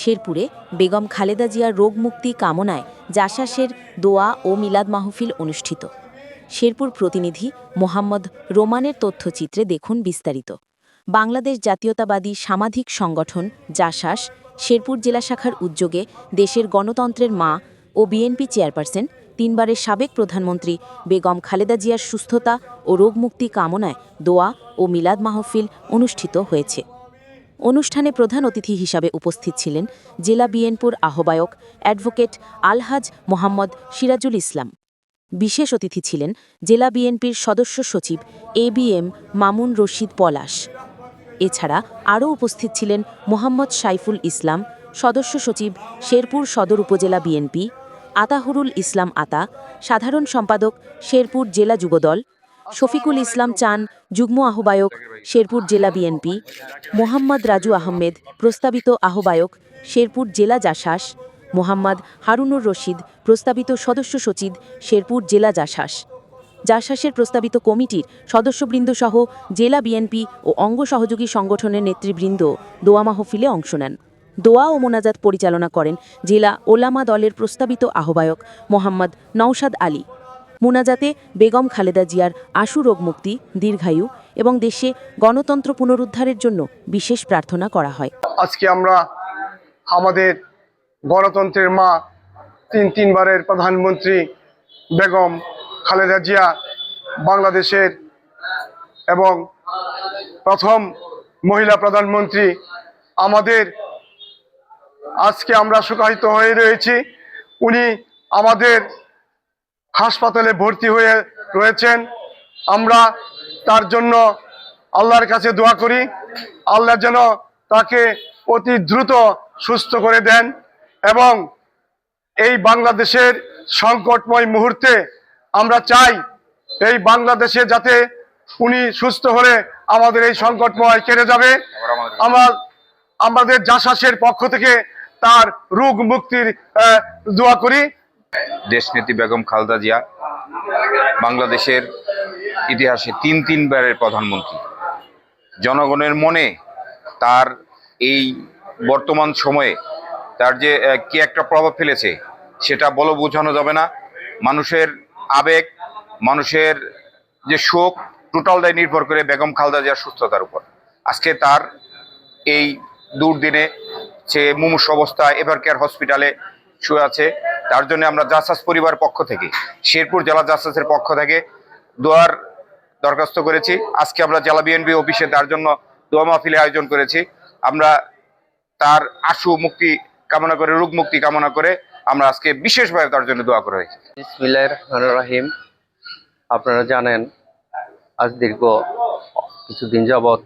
শেরপুরে বেগম খালেদা জিয়ার রোগ মুক্তি কামনায় জাসাসের দোয়া ও মিলাদ মাহফিল অনুষ্ঠিত। শেরপুর প্রতিনিধি মোহাম্মদ রোমানের তথ্যচিত্রে দেখুন বিস্তারিত। বাংলাদেশ জাতীয়তাবাদী সামাজিক সংগঠন জাসাস শেরপুর জেলা শাখার উদ্যোগে দেশের গণতন্ত্রের মা ও বিএনপি চেয়ারপারসন, তিনবারের সাবেক প্রধানমন্ত্রী বেগম খালেদা জিয়ার সুস্থতা ও রোগমুক্তি কামনায় দোয়া ও মিলাদ মাহফিল অনুষ্ঠিত হয়েছে। অনুষ্ঠানে প্রধান অতিথি হিসাবে উপস্থিত ছিলেন জেলা বিএনপুর আহ্বায়ক অ্যাডভোকেট আলহাজ মোহাম্মদ সিরাজুল ইসলাম। বিশেষ অতিথি ছিলেন জেলা বিএনপির সদস্য সচিব A B M Mamun Rashid Palash. এছাড়া আরও উপস্থিত ছিলেন মোহাম্মদ সাইফুল ইসলাম, সদস্য সচিব শেরপুর সদর উপজেলা বিএনপি, আতাহুরুল ইসলাম আতা, সাধারণ সম্পাদক শেরপুর জেলা যুবদল শফিকুল ইসলাম চান যুগ্ম আহ্বায়ক শেরপুর জেলা বিএনপি মোহাম্মদ রাজু আহমেদ প্রস্তাবিত আহ্বায়ক শেরপুর জেলা জাসাস মোহাম্মদ হারুনুর রশিদ প্রস্তাবিত সদস্য সচিব শেরপুর জেলা জাসাস। জাসাসের প্রস্তাবিত কমিটির সদস্যবৃন্দ সহ জেলা বিএনপি ও অঙ্গ সহযোগী সংগঠনের নেতৃবৃন্দ দোয়া মাহফিলে অংশ নেন। দোয়া ও মোনাজাত পরিচালনা করেন জেলা ওলামা দলের প্রস্তাবিত আহ্বায়ক মোহাম্মদ নওশাদ আলী। মোনাজাতে বেগম খালেদা জিয়ার আশু রোগ মুক্তি, দীর্ঘায়ু এবং দেশে গণতন্ত্র পুনরুদ্ধারের জন্য বিশেষ প্রার্থনা করা হয়। আজকে আমরা আমাদের গণতন্ত্রের মা তিন তিনবারের প্রধানমন্ত্রী বেগম খালেদা জিয়া বাংলাদেশের এবং প্রথম মহিলা প্রধানমন্ত্রী আমাদের আজকে আমরা সুখাহিত হয়ে রয়েছি। উনি আমাদের হাসপাতালে ভর্তি হয়ে রয়েছেন। আমরা তার জন্য আল্লাহর কাছে দোয়া করি। আল্লাহ যেন তাকে অতি দ্রুত সুস্থ করে দেন এবং এই বাংলাদেশের সংকটময় মুহূর্তে আমরা চাই এই বাংলাদেশে যাতে উনি সুস্থ হলে আমাদের এই সংকটময় কেটে যাবে। আমরা আমাদের জাসাসের পক্ষ থেকে তার রোগ মুক্তির দোয়া করি। দেশনেত্রী বেগম খালদা জিয়া, বাংলাদেশের ইতিহাসে তিন তিনবারের প্রধানমন্ত্রী। জনগণের মনে তার এই বর্তমান সময়ে তার যে কি একটা প্রভাব ফেলেছে সেটা বলো বোঝানো যাবে না। মানুষের আবেগ, মানুষের যে শোক টোটালটাই নির্ভর করে বেগম খালদা জিয়ার সুস্থতার উপর। আজকে তার এই দুর্দিনে সে মুমূর্ষ অবস্থায় এভার কেয়ার হসপিটালে শুয়ে আছে। তার জন্য আমরা জাসাস পরিবার পক্ষ থেকে, শেরপুর জেলা জাসাসের পক্ষ থেকে দোয়ার দরখাস্ত করেছি। আজকে আমরা জেলা বিএনপি অফিসে তার জন্য দোয়া মাহফিলে আয়োজন করেছি। আমরা তার আশু মুক্তি কামনা করে, রোগ মুক্তি কামনা করে আমরা আজকে বিশেষভাবে তার জন্য দোয়া করা হয়েছে রাহিম। আপনারা জানেন, আজ দীর্ঘ কিছুদিন যাবৎ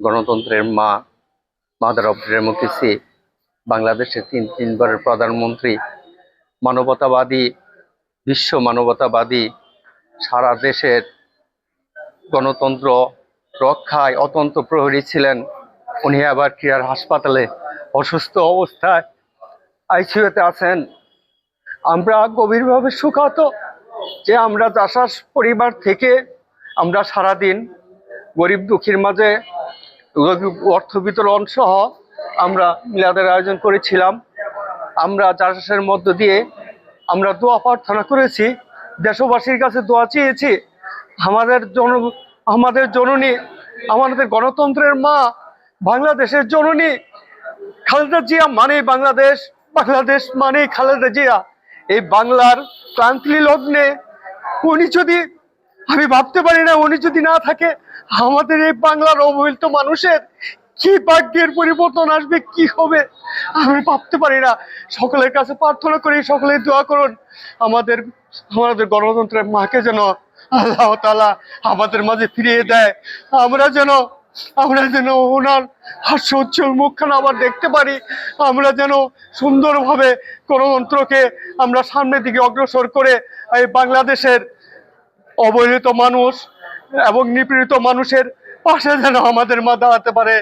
গণতন্ত্রের মা, মাদার অফ ডেমোক্রেসি বাংলাদেশের তিন তিনবারের প্রধানমন্ত্রী মানবতাবাদী, বিশ্ব মানবতাবাদী, সারা দেশের গণতন্ত্র রক্ষায় অতন্ত প্রহরী ছিলেন। উনি আবার ক্রীড়ার হাসপাতালে অসুস্থ অবস্থায় আইসিইউতে আছেন। আমরা গভীরভাবে সুখাত যে আমরা চাষাস পরিবার থেকে আমরা সারাদিন গরিব দুঃখীর মাঝে অর্থ বিতরণ সহ আমরা মিলাদের আয়োজন করেছিলাম। আমরা চাষের মধ্য দিয়ে আমরা দোয়া প্রার্থনা করেছি। দেশবাসীর কাছে দোয়া চেয়েছি। আমাদের জন, আমাদের জননী, আমাদের গণতন্ত্রের মা, বাংলাদেশের জননী খালেদা জিয়া মানে বাংলাদেশ বাংলাদেশ মানে খালেদা জিয়া। এই বাংলার ক্রান্তি লগ্নে উনি যদি, আমি ভাবতে পারি না উনি যদি না থাকে, আমাদের এই বাংলার অবহেলিত মানুষের কি ভাগ্যের পরিবর্তন আসবে, কি হবে? আমি ভাবতে পারি না। সকলের কাছে প্রার্থনা করি, সকলে দোয়া করুন। আমাদের আমাদের গণতন্ত্রের মাকে যেন আল্লাহ তালা আমাদের মাঝে ফিরিয়ে দেয়। আমরা যেন আমরা যেন ওনার হাস্য উজ্জ্বল মুখখানা আবার দেখতে পারি। আমরা যেন সুন্দরভাবে গণতন্ত্রকে আমরা সামনের দিকে অগ্রসর করে এই বাংলাদেশের অবহেলিত মানুষ এবং নিপীড়িত মানুষের পাশে যেন আমাদের মা দাঁড়াতে পারে।